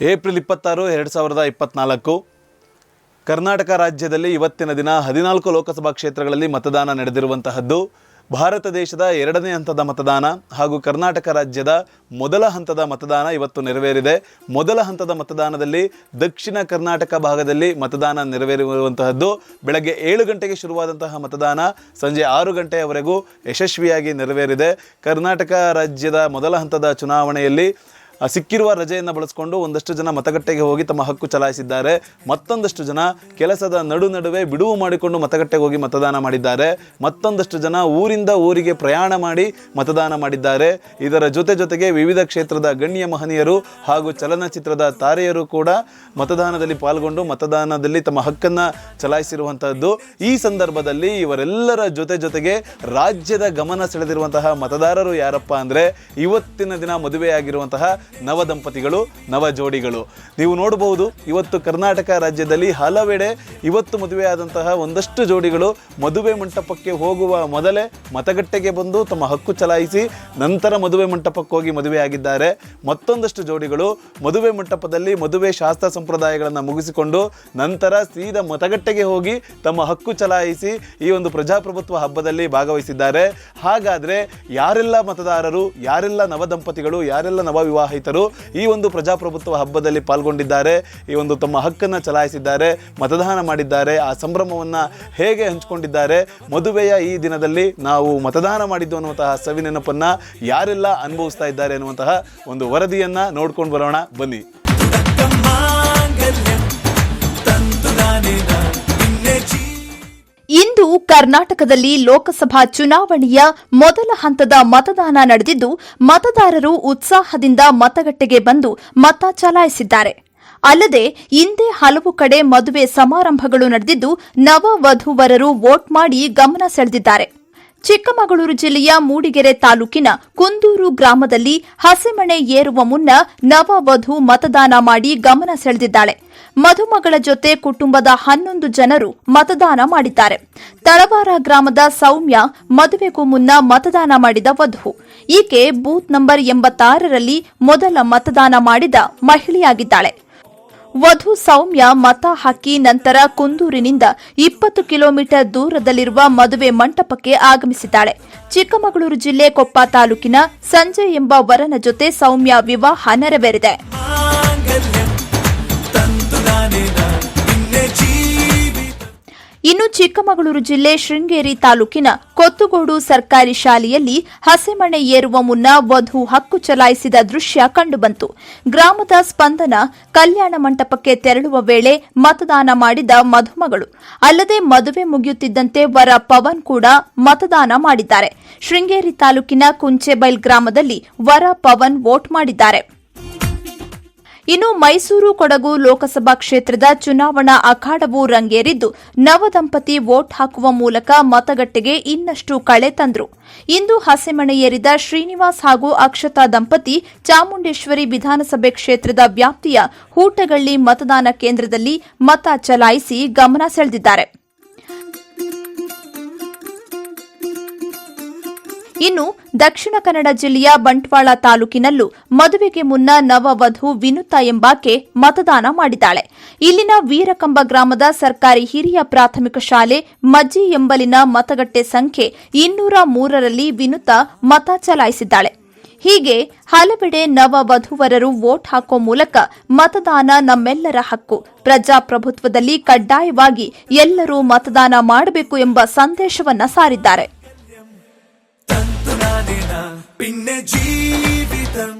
April ಇಪ್ಪತ್ತಾರು, ಎರಡು ಸಾವಿರದ ಇಪ್ಪತ್ನಾಲ್ಕು. ಕರ್ನಾಟಕ ರಾಜ್ಯದಲ್ಲಿ ಇವತ್ತಿನ ದಿನ ಹದಿನಾಲ್ಕು ಲೋಕಸಭಾ ಕ್ಷೇತ್ರಗಳಲ್ಲಿ ಮತದಾನ ನಡೆದಿರುವಂತಹದ್ದು. ಭಾರತ ದೇಶದ ಎರಡನೇ ಹಂತದ ಮತದಾನ ಹಾಗೂ ಕರ್ನಾಟಕ ರಾಜ್ಯದ ಮೊದಲ ಹಂತದ ಮತದಾನ ಇವತ್ತು ನೆರವೇರಿದೆ. ಮೊದಲ ಹಂತದ ಮತದಾನದಲ್ಲಿ ದಕ್ಷಿಣ ಕರ್ನಾಟಕ ಭಾಗದಲ್ಲಿ ಮತದಾನ ನೆರವೇರಿರುವಂತಹದ್ದು. ಬೆಳಗ್ಗೆ ಏಳು ಗಂಟೆಗೆ ಶುರುವಾದಂತಹ ಮತದಾನ ಸಂಜೆ ಆರು ಗಂಟೆಯವರೆಗೂ ಯಶಸ್ವಿಯಾಗಿ ನೆರವೇರಿದೆ. ಕರ್ನಾಟಕ ರಾಜ್ಯದ ಮೊದಲ ಹಂತದ ಚುನಾವಣೆಯಲ್ಲಿ ಸಿಕ್ಕಿರುವ ರಜೆಯನ್ನು ಬಳಸಿಕೊಂಡು ಒಂದಷ್ಟು ಜನ ಮತಗಟ್ಟೆಗೆ ಹೋಗಿ ತಮ್ಮ ಹಕ್ಕು ಚಲಾಯಿಸಿದ್ದಾರೆ. ಮತ್ತೊಂದಷ್ಟು ಜನ ಕೆಲಸದ ನಡು ನಡುವೆ ಬಿಡುವು ಮಾಡಿಕೊಂಡು ಮತಗಟ್ಟೆಗೆ ಹೋಗಿ ಮತದಾನ ಮಾಡಿದ್ದಾರೆ. ಮತ್ತೊಂದಷ್ಟು ಜನ ಊರಿಂದ ಊರಿಗೆ ಪ್ರಯಾಣ ಮಾಡಿ ಮತದಾನ ಮಾಡಿದ್ದಾರೆ. ಇದರ ಜೊತೆ ಜೊತೆಗೆ ವಿವಿಧ ಕ್ಷೇತ್ರದ ಗಣ್ಯ ಮಹನೀಯರು ಹಾಗೂ ಚಲನಚಿತ್ರದ ತಾರೆಯರು ಕೂಡ ಮತದಾನದಲ್ಲಿ ಪಾಲ್ಗೊಂಡು ಮತದಾನದಲ್ಲಿ ತಮ್ಮ ಹಕ್ಕನ್ನು ಚಲಾಯಿಸಿರುವಂತಹದ್ದು. ಈ ಸಂದರ್ಭದಲ್ಲಿ ಇವರೆಲ್ಲರ ಜೊತೆ ಜೊತೆಗೆ ರಾಜ್ಯದ ಗಮನ ಸೆಳೆದಿರುವಂತಹ ಮತದಾರರು ಯಾರಪ್ಪ ಅಂದರೆ ಇವತ್ತಿನ ದಿನ ಮದುವೆಯಾಗಿರುವಂತಹ ನವ ದಂಪತಿಗಳು ನವ ಜೋಡಿಗಳು ನೀವು ನೋಡಬಹುದು, ಇವತ್ತು ಕರ್ನಾಟಕ ರಾಜ್ಯದಲ್ಲಿ ಹಲವೆಡೆ ಇವತ್ತು ಮದುವೆಯಾದಂತಹ ಒಂದಷ್ಟು ಜೋಡಿಗಳು ಮದುವೆ ಮಂಟಪಕ್ಕೆ ಹೋಗುವ ಮೊದಲೇ ಮತಗಟ್ಟೆಗೆ ಬಂದು ತಮ್ಮ ಹಕ್ಕು ಚಲಾಯಿಸಿ ನಂತರ ಮದುವೆ ಮಂಟಪಕ್ಕೆ ಹೋಗಿ ಮದುವೆಯಾಗಿದ್ದಾರೆ ಮತ್ತೊಂದಷ್ಟು ಜೋಡಿಗಳು ಮದುವೆ ಮಂಟಪದಲ್ಲಿ ಮದುವೆ ಶಾಸ್ತ್ರ ಸಂಪ್ರದಾಯಗಳನ್ನು ಮುಗಿಸಿಕೊಂಡು ನಂತರ ಸೀದಾ ಮತಗಟ್ಟೆಗೆ ಹೋಗಿ ತಮ್ಮ ಹಕ್ಕು ಚಲಾಯಿಸಿ ಈ ಒಂದು ಪ್ರಜಾಪ್ರಭುತ್ವ ಹಬ್ಬದಲ್ಲಿ ಭಾಗವಹಿಸಿದ್ದಾರೆ. ಹಾಗಾದ್ರೆ ಯಾರೆಲ್ಲ ಮತದಾರರು, ಯಾರೆಲ್ಲ ನವ ದಂಪತಿಗಳು ಯಾರೆಲ್ಲ ನವ ವಿವಾಹಿತರು ಈ ಒಂದು ಪ್ರಜಾಪ್ರಭುತ್ವ ಹಬ್ಬದಲ್ಲಿ ಪಾಲ್ಗೊಂಡಿದ್ದಾರೆ, ಈ ಒಂದು ತಮ್ಮ ಹಕ್ಕನ್ನು ಚಲಾಯಿಸಿದ್ದಾರೆ, ಮತದಾನ ಮಾಡಿದ್ದಾರೆ, ಆ ಸಂಭ್ರಮವನ್ನು ಹೇಗೆ ಹಂಚಿಕೊಂಡಿದ್ದಾರೆ, ಮದುವೆಯ ಈ ದಿನದಲ್ಲಿ ನಾವು ಮತದಾನ ಮಾಡಿದ್ದು ಅನ್ನುವಂತಹ ಸವಿನೆನಪನ್ನು ಯಾರೆಲ್ಲ ಅನುಭವಿಸ್ತಾ ಇದ್ದಾರೆ ಅನ್ನುವಂತಹ ಒಂದು ವರದಿಯನ್ನು ನೋಡ್ಕೊಂಡು ಬರೋಣ. ಬನ್ನಿ. ಕರ್ನಾಟಕದಲ್ಲಿ ಲೋಕಸಭಾ ಚುನಾವಣೆಯ ಮೊದಲ ಹಂತದ ಮತದಾನ ನಡೆದಿದ್ದು, ಮತದಾರರು ಉತ್ಸಾಹದಿಂದ ಮತಗಟ್ಟೆಗೆ ಬಂದು ಮತ ಚಲಾಯಿಸಿದ್ದಾರೆ. ಅಲ್ಲದೆ, ಹಿಂದೆ ಹಲವು ಕಡೆ ಮದುವೆ ಸಮಾರಂಭಗಳು ನಡೆದಿದ್ದು ನವ ವಧುವರರು ವೋಟ್ ಮಾಡಿ ಗಮನ ಸೆಳೆದಿದ್ದಾರೆ. ಚಿಕ್ಕಮಗಳೂರು ಜಿಲ್ಲೆಯ ಮೂಡಿಗೆರೆ ತಾಲೂಕಿನ ಕುಂದೂರು ಗ್ರಾಮದಲ್ಲಿ ಹಸೆಮಣೆ ಏರುವ ಮುನ್ನ ನವ ವಧು ಮತದಾನ ಮಾಡಿ ಗಮನ ಸೆಳೆದಿದ್ದಾಳೆ. ಮಧುಮಗಳ ಜೊತೆ ಕುಟುಂಬದ ಹನ್ನೊಂದು ಜನರು ಮತದಾನ ಮಾಡಿದ್ದಾರೆ. ತಳವಾರ ಗ್ರಾಮದ ಸೌಮ್ಯ ಮದುವೆಗೂ ಮುನ್ನ ಮತದಾನ ಮಾಡಿದ ವಧು. ಈಕೆ ಬೂತ್ ನಂಬರ್ ಎಂಬತ್ತಾರರಲ್ಲಿ ಮೊದಲ ಮತದಾನ ಮಾಡಿದ ಮಹಿಳೆಯಾಗಿದ್ದಾಳೆ. ವಧು ಸೌಮ್ಯ ಮತ ಹಾಕಿ ನಂತರ ಕುಂದೂರಿನಿಂದ ಇಪ್ಪತ್ತು ಕಿಲೋಮೀಟರ್ ದೂರದಲ್ಲಿರುವ ಮದುವೆ ಮಂಟಪಕ್ಕೆ ಆಗಮಿಸಿದ್ದಾಳೆ. ಚಿಕ್ಕಮಗಳೂರು ಜಿಲ್ಲೆ ಕೊಪ್ಪ ತಾಲೂಕಿನ ಸಂಜಯ್ ಎಂಬ ವರನ ಜೊತೆ ಸೌಮ್ಯ ವಿವಾಹ ನೆರವೇರಿದೆ. ಇನ್ನು ಚಿಕ್ಕಮಗಳೂರು ಜಿಲ್ಲೆ ಶೃಂಗೇರಿ ತಾಲೂಕಿನ ಕೊತ್ತುಗೋಡು ಸರ್ಕಾರಿ ಶಾಲೆಯಲ್ಲಿ ಹಸೆಮಣೆ ಏರುವ ಮುನ್ನ ವಧು ಹಕ್ಕು ಚಲಾಯಿಸಿದ ದೃಶ್ಯ ಕಂಡುಬಂತು. ಗ್ರಾಮದ ಸ್ಪಂದನ ಕಲ್ಯಾಣ ಮಂಟಪಕ್ಕೆ ತೆರಳುವ ವೇಳೆ ಮತದಾನ ಮಾಡಿದ ಮಧುಮಗಳು. ಅಲ್ಲದೆ ಮದುವೆ ಮುಗಿಯುತ್ತಿದ್ದಂತೆ ವರ ಪವನ್ ಕೂಡ ಮತದಾನ ಮಾಡಿದ್ದಾರೆ. ಶೃಂಗೇರಿ ತಾಲೂಕಿನ ಕುಂಚೆಬೈಲ್ ಗ್ರಾಮದಲ್ಲಿ ವರ ಪವನ್ ವೋಟ್ ಮಾಡಿದ್ದಾರೆ. ಇನ್ನು ಮೈಸೂರು ಕೊಡಗು ಲೋಕಸಭಾ ಕ್ಷೇತ್ರದ ಚುನಾವಣಾ ಅಖಾಡವು ರಂಗೇರಿದ್ದು ನವದಂಪತಿ ವೋಟ್ ಹಾಕುವ ಮೂಲಕ ಮತಗಟ್ಟೆಗೆ ಇನ್ನಷ್ಟು ಕಳೆ ತಂದ್ರು. ಇಂದು ಹಸೆಮಣೆಯೇರಿದ ಶ್ರೀನಿವಾಸ್ ಹಾಗೂ ಅಕ್ಷತಾ ದಂಪತಿ ಚಾಮುಂಡೇಶ್ವರಿ ವಿಧಾನಸಭೆ ಕ್ಷೇತ್ರದ ವ್ಯಾಪ್ತಿಯ ಹೂಟಗಳ್ಳಿ ಮತದಾನ ಕೇಂದ್ರದಲ್ಲಿ ಮತ ಚಲಾಯಿಸಿ ಗಮನ ಸೆಳೆದಿದ್ದಾರೆ. ಇನ್ನು ದಕ್ಷಿಣ ಕನ್ನಡ ಜಿಲ್ಲೆಯ ಬಂಟ್ವಾಳ ತಾಲೂಕಿನಲ್ಲೂ ಮದುವೆಗೆ ಮುನ್ನ ನವವಧು ವಿನುತಾ ಎಂಬಾಕೆ ಮತದಾನ ಮಾಡಿದ್ದಾಳೆ. ಇಲ್ಲಿನ ವೀರಕಂಬ ಗ್ರಾಮದ ಸರ್ಕಾರಿ ಹಿರಿಯ ಪ್ರಾಥಮಿಕ ಶಾಲೆ ಮಜ್ಜಿ ಎಂಬಲಿನ ಮತಗಟ್ಟೆ ಸಂಖ್ಯೆ ಇನ್ನೂರ ಮೂರರಲ್ಲಿ ವಿನುತಾ ಮತ ಚಲಾಯಿಸಿದ್ದಾಳೆ. ಹೀಗೆ ಹಲವೆಡೆ ನವ ವಧುವರರು ವೋಟ್ ಹಾಕೋ ಮೂಲಕ ಮತದಾನ ನಮ್ಮೆಲ್ಲರ ಹಕ್ಕು. ಪ್ರಜಾಪ್ರಭುತ್ವದಲ್ಲಿ ಕಡ್ಡಾಯವಾಗಿ ಎಲ್ಲರೂ ಮತದಾನ ಮಾಡಬೇಕು ಎಂಬ ಸಂದೇಶವನ್ನ ಸಾರಿದ್ದಾರೆ. നാദിന പിന്നെ ജീവിതം